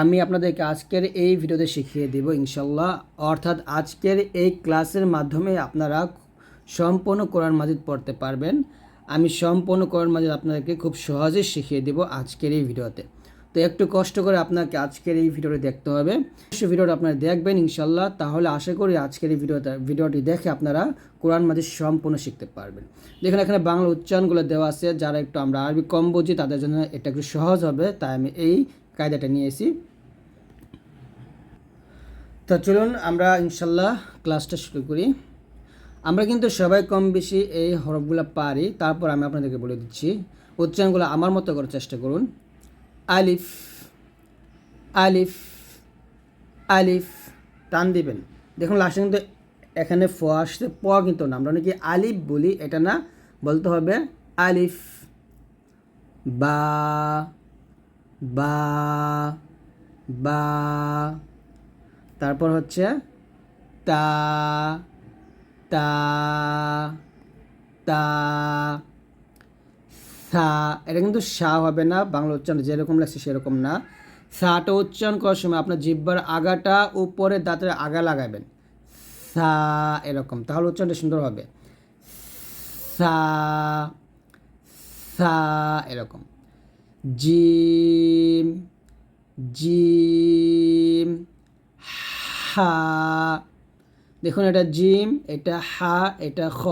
আমি আপনাদেরকে আজকের এই ভিডিওতে শিখিয়ে দেব ইনশাল্লাহ অর্থাৎ আজকের এই ক্লাসের মাধ্যমে আপনারা সম্পূর্ণ কোরআন মাজিদ পড়তে পারবেন। আমি সম্পূর্ণ কোরআন মাজিদ আপনাদেরকে খুব সহজে শিখিয়ে দেব আজকের এই ভিডিওতে। তো একটু কষ্ট করে আপনাকে আজকের এই ভিডিওটি দেখতে হবে। অবশ্যই ভিডিওটা আপনারা দেখবেন ইনশাল্লাহ তাহলে আশা করি আজকের এই ভিডিওটা, ভিডিওটি দেখে আপনারা কোরআন মাজিদ সম্পূর্ণ শিখতে পারবেন। দেখেন, এখানে বাংলা উচ্চারণগুলো দেওয়া আছে। যারা একটু আমরা আরবি কম বুঝি, তাদের জন্য এটা একটু সহজ হবে। তাই আমি এই কায়দাটা নিয়েছি। তো চলুন আমরা ইনশাল্লাহ ক্লাসটা শুরু করি। আমরা কিন্তু সবাই কম বেশি এই হরফগুলো পারি, তারপর আমি আপনাদেরকে বলে দিচ্ছি। উচ্চারণগুলো আমার মতো করার চেষ্টা করুন। আলিফ আলিফ আলিফ, টান দিবেন। দেখুন লাস্টে কিন্তু এখানে ফ আসতে প কিন্তু না। আমরা অনেকে আলিফ বলি, এটা না, বলতে হবে আলিফ, বা বা বা তারপর হচ্ছে তা তা তা, সা, এটা কিন্তু সা হবে না, বাংলা উচ্চারণ যেরকম লাগছে সেরকম না। সাটা উচ্চারণ করার সময় আপনার জিব্বার আগাটা উপরে দাঁতের আগা লাগাবেন। সা এরকম, তাহলে উচ্চারণটা সুন্দর হবে। সা সা এরকম। জিম জিম হা। দেখুন, এটা জিম, এটা হা, এটা খ।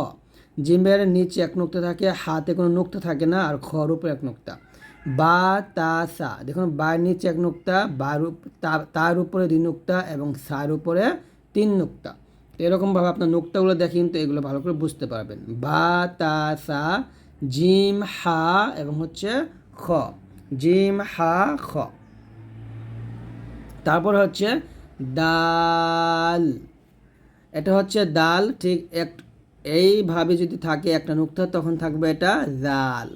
জিমের নিচে এক নুক্তা থাকে, হাতে কোনো নুক্তা থাকে না, আর খর উপরে এক নুক্তা। বা, তা, সা। দেখুন বার নিচে এক নুক্তা, বার তার উপরে দুই নুক্তা এবং সার উপরে তিন নুক্তা। এরকমভাবে আপনার নুক্তাগুলো দেখেন তো, এগুলো ভালো করে বুঝতে পারবেন। বা, তা, সা, জিম, হা এবং হচ্ছে খ। জিম, হা, খ। তারপর হচ্ছে ডাল। এটা হচ্ছে ডাল, ঠিক এক, এইভাবে যদি থাকে একটা নুক্তা, তখন থাকবে এটা জাল।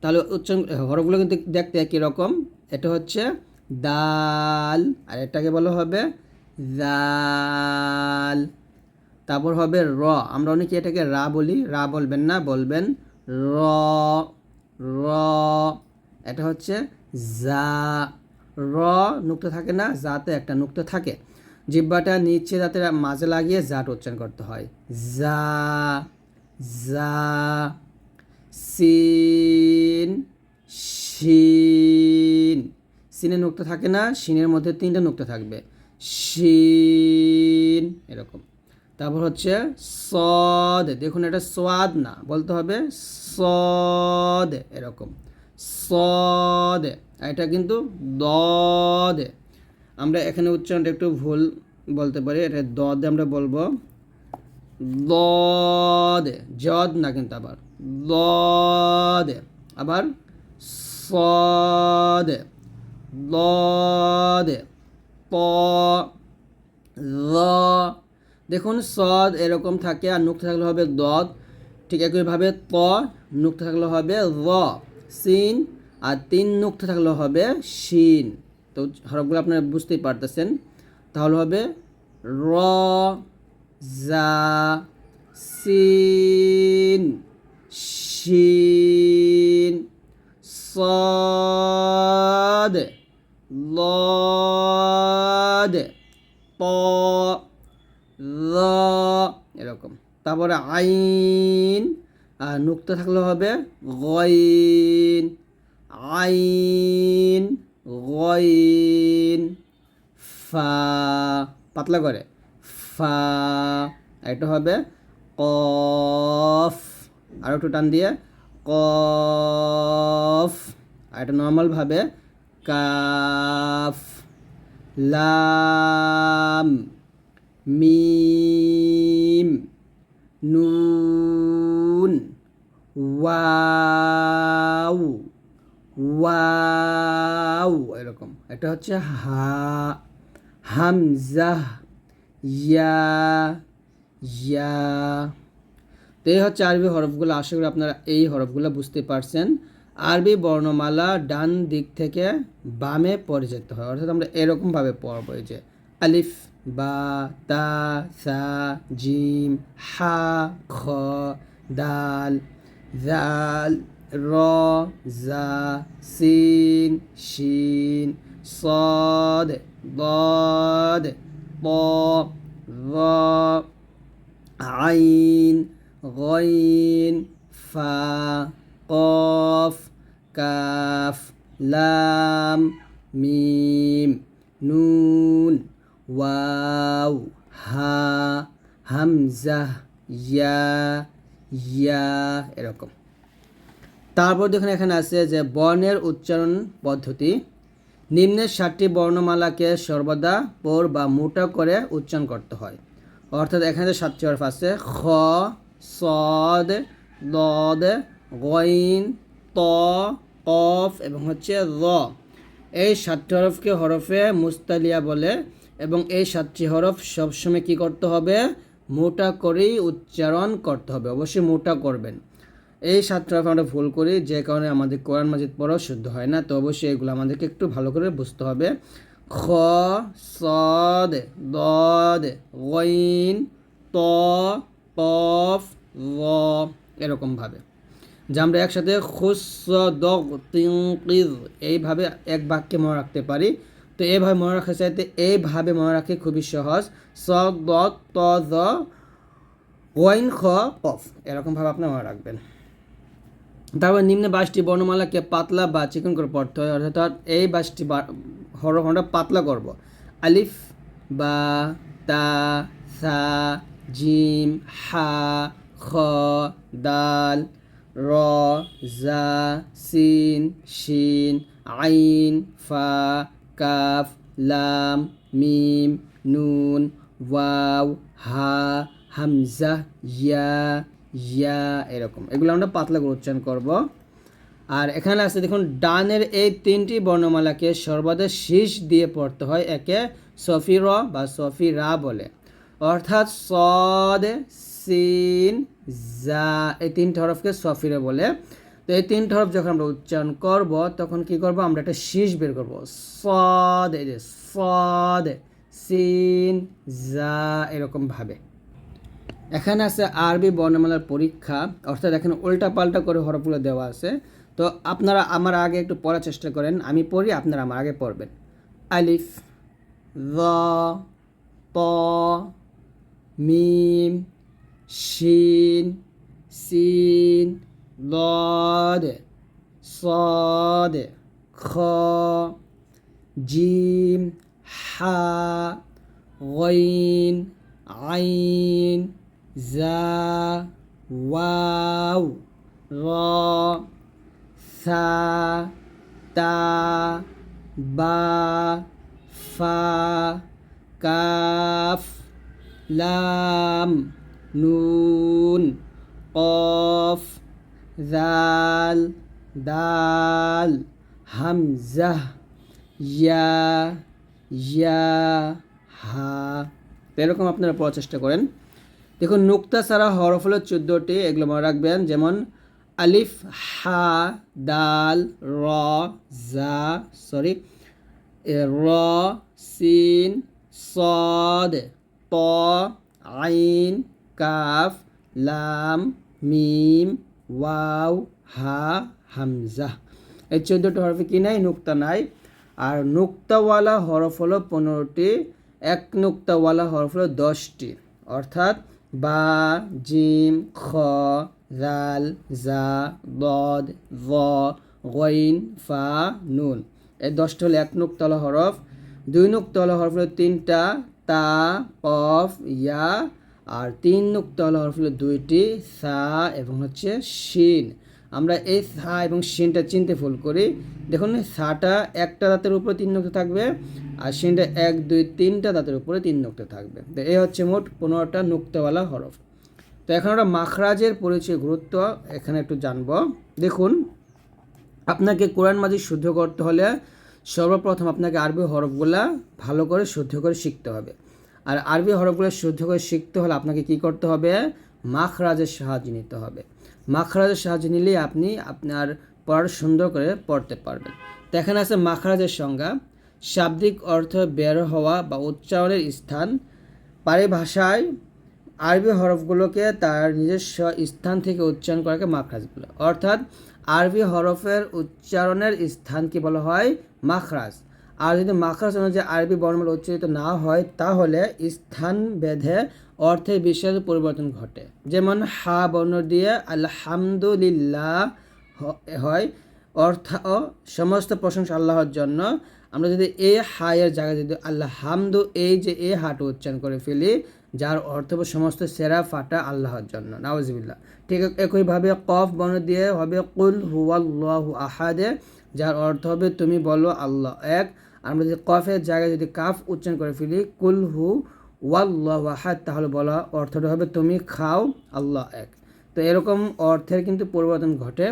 তাহলে উচ্চারণ হরফগুলো কিন্তু দেখতে একই রকম। এটা হচ্ছে ডাল, আর এটাকে বলা হবে জাল। তারপর হবে র। আমরা অনেকে এটাকে রা বলি, রা বলবেন না, বলবেন র র। এটা হচ্ছে জা। র নুক্ত থাকে না জাতে একটা নুক্তা থাকে। জিব্বাটা নিচে যাতে মাঝে লাগিয়ে জাট উচ্চারণ করতে হয়। জা জা সিন, শিন। সিনের নুক্তা থাকে না শিনের মধ্যে তিনটা নুক্তা থাকবে। শিন, এরকম। তারপর হচ্ছে সদ। দেখুন এটা সোয়াদ না, বলতে হবে সদ, এরকম। সদ। এটা কিন্তু দদ। আমরা এখানে উচ্চারণটা একটু ভুল বলতে পারি, এটা দদে আমরা বলব। দদে জদ না কিন্তু আবার, দদে। আবার সদে, দদে, প দেখুন, সদ এরকম থাকে আর নুক্তা থাকলে হবে দদ। ঠিক একইভাবে ত, নুক্তা থাকলে হবে র। সিন আর তিন নুক্তা থাকলে হবে শিন তো হরফগুলো আপনারা বুঝতেই পারতেছেন তাহলে হবে র জা সিন শিন صاد ضاد ط র এরকম তারপরে আইন আর নুক্তা থাকলে হবে গইন, আইন, গইন, ফা, পাতলা করে, ফা এটা হবে কফ, আর একটু টান দিয়ে কফ, আর এটা নর্মালভাবে কাফ, লাম, মিম নুন ওয়াও ওয়াও, এরকম। এটা হচ্ছে হা, হামজা, ইয়া ইয়া। তো এই হচ্ছে আরবি হরফগুলো। আশা করি আপনারা এই হরফগুলো বুঝতে পারছেন। আরবি বর্ণমালা ডান দিক থেকে বামে পড়ে যেতে হয়। অর্থাৎ আমরা এরকমভাবে পড়ব এই যে আলিফ, বা, তা, সা, জিম, হা, খ, দাল ذال را زا سين شين صاد ضاد طا ظا عين غين فا قاف كاف لام ميم نون واو ها همزة يا ইয়া, এরকম। তারপর দেখুন এখানে আছে যে বর্ণের উচ্চারণ পদ্ধতি। নিম্নের সাতটি বর্ণমালাকে সর্বদা পর বা মোটা করে উচ্চারণ করতে হয়। অর্থাৎ এখানে সাতটি হরফ আছে, খ, সদ, দদ, গইন, ত, কফ এবং হচ্ছে র। এই সাতটি হরফকে হরফে মুস্তালিয়া বলে এবং এই সাতটি হরফ সবসময় কি করতে হবে? মোটা করেই উচ্চারণ করতে হবে, অবশ্যই মোটা করবেন। এই সাতটা আমরা ভুল করি, যে কারণে আমাদের কোরআন মাজিদ পড়াও শুদ্ধ হয় না, তো অবশ্যই এগুলো আমাদেরকে একটু ভালো করে বুঝতে হবে। খ, সদ, দদ, গইন, ত, কফ র এরকমভাবে। যে আমরা একসাথে খুস দগ এইভাবে এক বাক্যে মনে রাখতে পারি। তো এইভাবে মনে রাখা চাইতে এইভাবে মনে রাখে খুবই সহজ। স দ ত, জ, ওয়াইন, খ, কফ। এরকমভাবে আপনি মনে রাখবেন। তারপর নিম্নে বাইশটি বর্ণমালাকে পাতলা বা চিকন করে পড়তে হয়, অর্থাৎ এই বাইশটি হরফ পাতলা করব। আলিফ, বা, তা, সা, জিম, হা, খ, দাল, র, জা, সিন, শিন, আইন, ফা কাফ, লাম, মিম, নুন, ওয়াও, হা, হামজা, ইয়া ইয়া এরকম। এগুলো আমরা পাতলা করে উচ্চারণ করব। আর এখানে আছে দেখুন, ডানের এই তিনটি বর্ণমালাকে সর্বদা শীষ দিয়ে পড়তে হয় একে সফির বা সফিরা বলে। অর্থাৎ সদ, সিন, জা এই তিনটি হরফকে সফিরে বলে। তো এই তিনটি হরফ যখন আমরা উচ্চারণ করব, তখন কি করব? আমরা একটা শীষ বের করব। সদ, এই যে সদ, সিন, জা, এরকম ভাবে। এখানে আছে আরবি বর্ণমালার পরীক্ষা, অর্থাৎ এখানে উল্টা পাল্টা করে হরফগুলো দেওয়া আছে। তো আপনারা আমার আগে একটু পড়ার চেষ্টা করেন, আমি পড়ি, আপনারা আমার আগে পড়বেন। আলিফ র ত, মিম, শিন, সিন ضاد صاد خاء جيم حاء غين عين زا واو را ثا تا با فا كاف لام نون قاف জাল দাল হামজাহ ইয়া ইয়া হা এরকম আপনারা পড়ার চেষ্টা করেন। দেখুন, নুক্তা ছাড়া হরফ হলো চোদ্দোটি, এগুলো মনে রাখবেন। যেমন আলিফ, হা, দাল, র, জা, সরি র, সিন, সদ, ত, আইন, কাফ, লাম, মিম ওয়াও, হা, হামজা। এই চোদ্দোটি হরফে কি নাই? নুক্তা নাই। আর নুক্তাওয়ালা হরফ হলো পনেরোটি, এক নুক্তাওয়ালা হরফ হলো দশটি। অর্থাৎ বা, জিম, খ জাল জা দদ ভ গইন, ফা, নুন। এই দশটা হলো এক নুক্তলা হরফ। দুই নুক্তলা হরফ হলো তিনটা, তা, কফ, ইয়া আর তিন নুক্তলা হরফ হলো দুইটি, সা এবং হচ্ছে শিন। আমরা এই সা এবং শিনটা চিনতে ভুল করি। দেখুন, সাটা একটা দাঁতের উপরে তিন নক্ত থাকবে আর শিনটা এক, দুই, তিনটা দাঁতের উপরে তিন নক্ত থাকবে। তো এই হচ্ছে মোট পনেরোটা নুক্তওয়ালা হরফ। তো এখন আমরা মাখরাজের পরিচয় গুরুত্ব এখানে একটু জানব। দেখুন, আপনাকে কোরআন মাঝি শুদ্ধ করতে হলে সর্বপ্রথম আপনাকে আরবি হরফগুলা ভালো করে শুদ্ধ করে শিখতে হবে। আর আরবি হরফগুলো শুদ্ধ করে শিখতে হলে আপনাকে কি করতে হবে? মাখরাজের সাহায্য নিতে হবে। মাখরাজের সাহায্য নিলেই আপনি আপনার পড়ার সুন্দর করে পড়তে পারবেন। তো এখানে আছে মাখরাজের সংজ্ঞা। শাব্দিক অর্থ বের হওয়া বা উচ্চারণের স্থান। পারিভাষায় আরবি হরফগুলোকে তার নিজস্ব স্থান থেকে উচ্চারণ করাকে মাখরাজ বলে। অর্থাৎ আরবি হরফের উচ্চারণের স্থান কি বলা হয়? মাখরাজ। আর যদি মাখরাজ অনুযায়ী আরবি বর্ণমালা উচ্চারিত না হয়, তাহলে স্থান বেঁধে অর্থে বিশেষ পরিবর্তন ঘটে। যেমন হা বর্ণ দিয়ে আলহামদুলিল্লাহ হয়, অর্থ সমস্ত প্রশংসা আল্লাহর জন্য। আমরা যদি এই হায়ের জায়গায় যদি আল্লাহ হামদু এই যে এ হাটা উচ্চারণ করে ফেলি, যার অর্থ সমস্ত সেরা ফাটা আল্লাহর জন্য। নাওয়াজিবিল্লাহ ঠিক একইভাবে কফ বর্ণ দিয়ে হবে, কুল হুয়াল্লাহু আহাদে যার অর্থ হবে, তুমি বলো আল্লাহ এক আমরা যদি কফের জায়গায় যদি কাফ উচ্চারণ করে ফেলি, কুল হু ওয়াল্লাহু আহাদ, তাহলে বলা অর্থটা হবে তুমি খাও আল্লাহ এক। তো এরকম অর্থের কিন্তু পরিবর্তন ঘটে।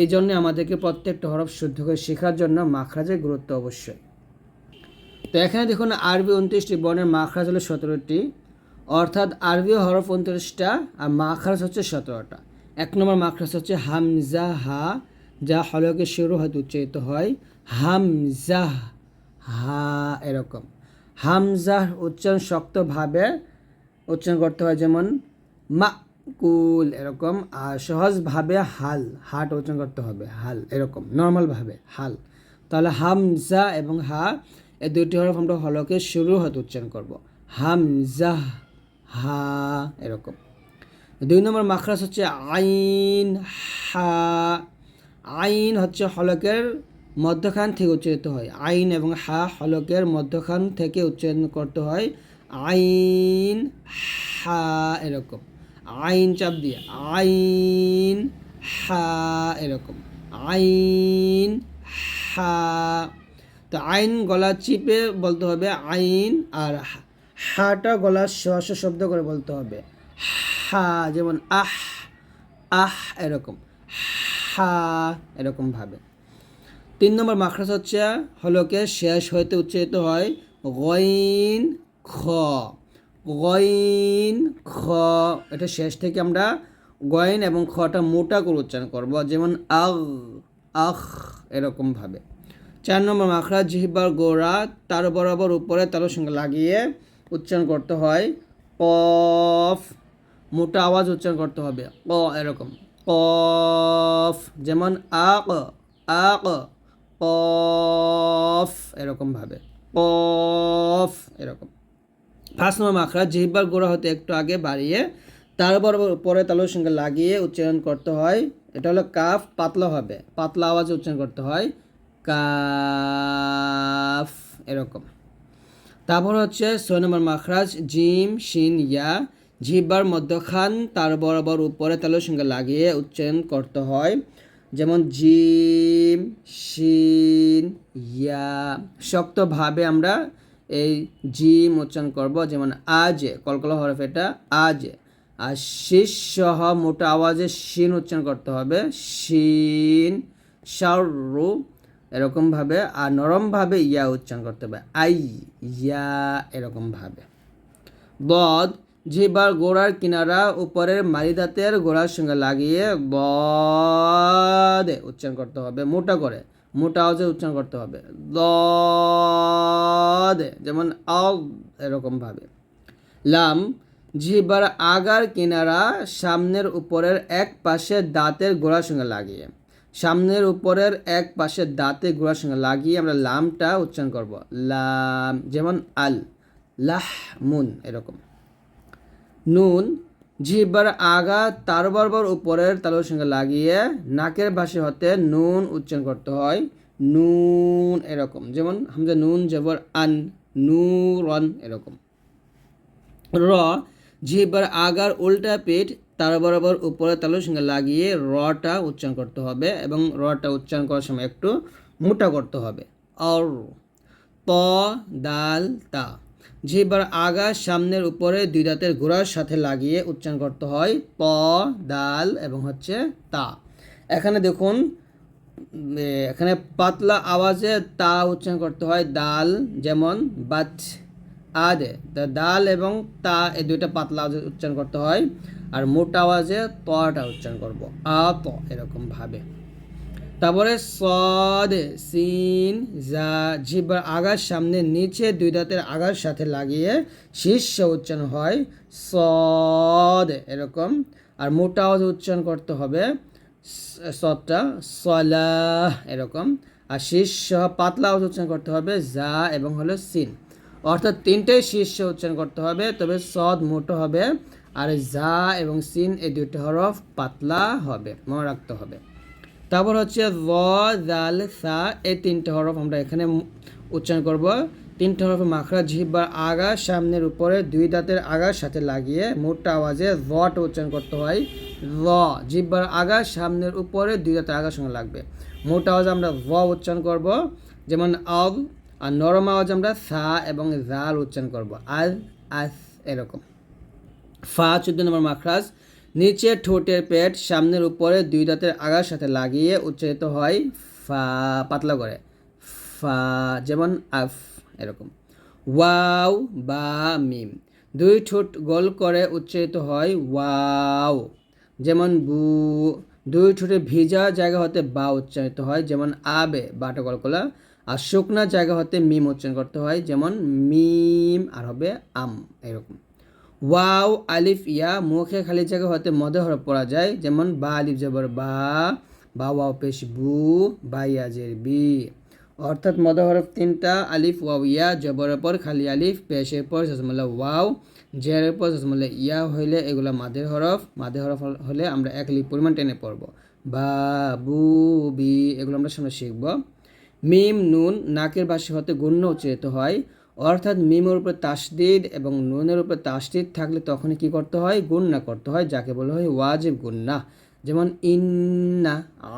এই জন্য আমাদেরকে প্রত্যেকটা হরফ শুদ্ধ করে শেখার জন্য মাখরাজের গুরুত্ব অবশ্যই। তো এখানে দেখুন, আরবি উনত্রিশটি বর্ণের মাখরাজ হলো সতেরোটি। অর্থাৎ আরবি হরফ উনত্রিশটা আর মাখরাজ হচ্ছে সতেরোটা। এক নম্বর মাখরাজ হচ্ছে হামজা, হা, যা হলকে শুরু হতে উচ্চারিত হয়। হামজা হা এরকম। হামজার উচ্চারণ শক্তভাবে উচ্চারণ করতে হয়, যেমন মা কুল এরকম, আর সহজভাবে হাল, হাট উচ্চারণ করতে হবে, হাল এরকম, নর্মালভাবে, হাল। তাহলে হামজা এবং হা এই দুইটি হরফ আমরা হলকে শুরু হতে উচ্চারণ করব। হামজা, হা এরকম। দুই নম্বর মাখরাজ হচ্ছে আইন, হা। আইন হচ্ছে হলকের মধ্যখান থেকে উচ্চারিত হয়। আইন এবং হা হলকের মধ্যখান থেকে উচ্চারণ করতে হয়। আইন, হা এরকম। আইন চাপ দিয়ে। আইন, হা এরকম। আইন, হা। তো আইন গলা চিপে বলতে হবে আইন আর হা- হাটা গলা শ্বাস শব্দ করে বলতে হবে। হা যেমন আহ আহ এরকম। হা এরকম ভাবে। তিন নম্বর মাখরাজ হচ্ছে হলকে শেষ হইতে উচ্চারিত হয় গইন খ। গইন খ, এটা শেষ থেকে আমরা গইন এবং খটা মোটা করে উচ্চারণ করব, যেমন আগ, আখ এরকম ভাবে চার নম্বর মাখরাজ, জিহিবার গোড়া, তার বরাবর উপরে তার সঙ্গে লাগিয়ে উচ্চারণ করতে হয় কফ, মোটা আওয়াজ উচ্চারণ করতে হবে ক এরকম, কফ, যেমন আক আক কফ এরকম ভাবে। কফ এরকম। ফার্স্ট নম্বর মাখরা জিহ্বার গোড়া হতে একটু আগে বাড়িয়ে, তার বরাবর উপরে তালুর সঙ্গে লাগিয়ে উচ্চারণ করতে হয়। এটা হলো কাফ, পাতলা হবে। পাতলা আওয়াজে উচ্চারণ করতে হয়, কাফ, এরকম। তারপর হচ্ছে ছয় নম্বর মাখরাজ, জিম, শিন, ইয়া। জিহ্বার মধ্যখান, তার বরাবর উপরে তালুর সঙ্গে লাগিয়ে উচ্চারণ করতে হয়। যেমন জিম, শিন, ইয়া। শক্তভাবে আমরা এই জিম উচ্চারণ করব, যেমন আজ, কলকলা হরফ এটা, আজ। আর শীষ সহ মোটা আওয়াজে শিন উচ্চারণ করতে হবে, শিন শারু এরকমভাবে। আর নরমভাবে ইয়া উচ্চারণ করতে হবে, আই, ইয়া, এরকমভাবে। বদ জিহ্বার গোড়ার কিনারা উপরের মারিদাতের গোড়ার সঙ্গে লাগিয়ে বদে উচ্চারণ করতে হবে, মোটা করে। মোটা আওয়াজে উচ্চারণ করতে হবে। দে যেমন আও এরকম ভাবে লাম, জিহ্বার আগার কিনারা সামনের উপরের এক পাশে দাঁতের গোড়ার সঙ্গে লাগিয়ে। সামনের উপরের এক পাশে দাঁতের গোড়ার সঙ্গে লাগিয়ে আমরা লামটা উচ্চারণ করব। লাম, যেমন আল লাহ মুন এরকম। নুন, জিহ্বার আগা তার বরাবর উপরের তালুর সঙ্গে লাগিয়ে নাকের ভাষে হতে নুন উচ্চারণ করতে হয়। নুন এরকম, যেমন হামজা নুন, জবর আন, নুরন এরকম। র, জিহ্বার আগার উল্টা পেট তার বরাবর উপরে তালুর সঙ্গে লাগিয়ে রটা উচ্চারণ করতে হবে এবং রটা উচ্চারণ করার সময় একটু মোটা করতে হবে। আর প, দাল, তা। জিহ্বার আগা সামনের উপরে দুই দাঁতের গোড়ার সাথে লাগিয়ে উচ্চারণ করতে হয় প, দাল এবং হচ্ছে তা। এখানে দেখুন এখানে পাতলা আওয়াজে তা উচ্চারণ করতে হয় দাল, যেমন বাত আদে। দাল এবং তা এই দুইটা পাতলা আওয়াজে উচ্চারণ করতে হয়, আর মোটা আওয়াজে তটা উচ্চারণ করব। আ ত এরকম ভাবে। তারপরে সদ, সিন যা জিহ্বার আগার সামনে, নিচে দুই দাঁতের আগার সাথে লাগিয়ে শীর্ষ উচ্চারণ হয় সদ, এরকম। আর মোটা উচ্চারণ করতে হবে, সদটা সলাহ, এরকম। আর শীর্ষ, পাতলা উচ্চারণ করতে হবে যা এবং হলো সিন। অর্থাৎ তিনটেই শীর্ষ উচ্চারণ করতে হবে, তবে সদ মোটো হবে, আর যা এবং সিন এই দুইটা হরফ পাতলা হবে, মনে রাখতে হবে। তারপর হচ্ছে র জাল, সা, এই তিনটে হরফ আমরা এখানে উচ্চারণ করব। তিনটে হরফ মাখরা, জিহ্বার আগা, সামনের উপরে দুই দাঁতের আগার সাথে লাগিয়ে মোটা আওয়াজে রটা উচ্চারণ করতে হয়। র জিহ্বার আগা, সামনের উপরে দুই দাঁতের আগার সঙ্গে লাগবে। মোটা আওয়াজ আমরা র উচ্চারণ করব। যেমন আব আর নরম আওয়াজ আমরা সা এবং জাল উচ্চারণ করব। আজ আস এরকম। ফা, চোদ্দ নম্বর মাখরাজ। নিচে ঠোঁটের পেট, সামনের উপরে দুই দাঁতের আগার সাথে লাগিয়ে উচ্চারিত হয় ফা, পাতলা করে। ফা যেমন আফ, এরকম। ওয়াও, বা, মিম। দুই ঠোঁট গোল করে উচ্চারিত হয় ওয়াও। যেমন বু, দুই ঠোঁটে ভিজা জায়গা হতে বা উচ্চারিত হয়, যেমন আবে বাটা গলকলা আর শুকনা জায়গা হতে মিম উচ্চারণ করতে হয়, যেমন মিম, আর হবে আম, এরকম। ওয়াও, আলিফ, ইয়া, মুখে খালি জায়গা হতে মদে হরফ পড়া যায়। যেমন বা, আলিফ, জবর, বা বা, ওয়াও, পেশ, বু, বা ইয়াজের বি। অর্থাৎ মদ হরফ তিনটা, আলিফ, ওয়াও, ইয়া, জবরের পর খালি আলিফ, পেশের পর সসমল্লা ওয়াও, জেরের পর সসমল্লা ইয়া হইলে এগুলা মাদের হরফ। মাদের হরফ হলে আমরা এক লিপ পরিমাণ টেনে পড়ব। বা, বু, বি, এগুলো আমরা সামনে শিখব। মিম, নুন, নাকের বাসে হতে গুণ্য উচ্চারিত হয়। অর্থাৎ মিমের উপর তাসদিদ এবং নুনের উপর তাসদিদ থাকলে তখনই কি করতে হয়? গুন্না করতে হয়, যাকে বলা হয় ওয়াজিব গুন্না। যেমন ইন্না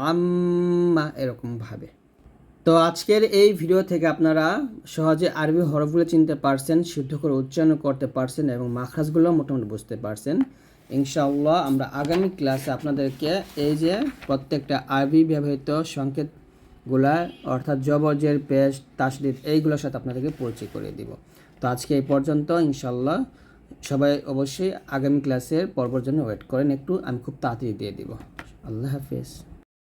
আম্মা এরকম ভাবে। তো আজকের এই ভিডিও থেকে আপনারা সহজে আরবি হরফগুলো চিনতে পারছেন, শুদ্ধ করে উচ্চারণ করতে পারছেন এবং মাখরাজগুলো মোটামুটি বুঝতে পারছেন। ইনশাআল্লাহ আমরা আগামী ক্লাসে আপনাদেরকে এই যে প্রত্যেকটা আরবি ব্যবহৃত সংকেতগুলা অর্থাৎ জবরজের, পেস্ট তাসদিদ এইগুলোর সাথে আপনাদেরকে পরিচয় করে দিব। তো আজকে এই পর্যন্ত ইনশাল্লাহ সবাই অবশ্যই আগামী ক্লাসের পর্বর জন্য ওয়েট করেন একটু, আমি খুব তাড়াতাড়ি দিয়ে দিব। আল্লাহ হাফেজ।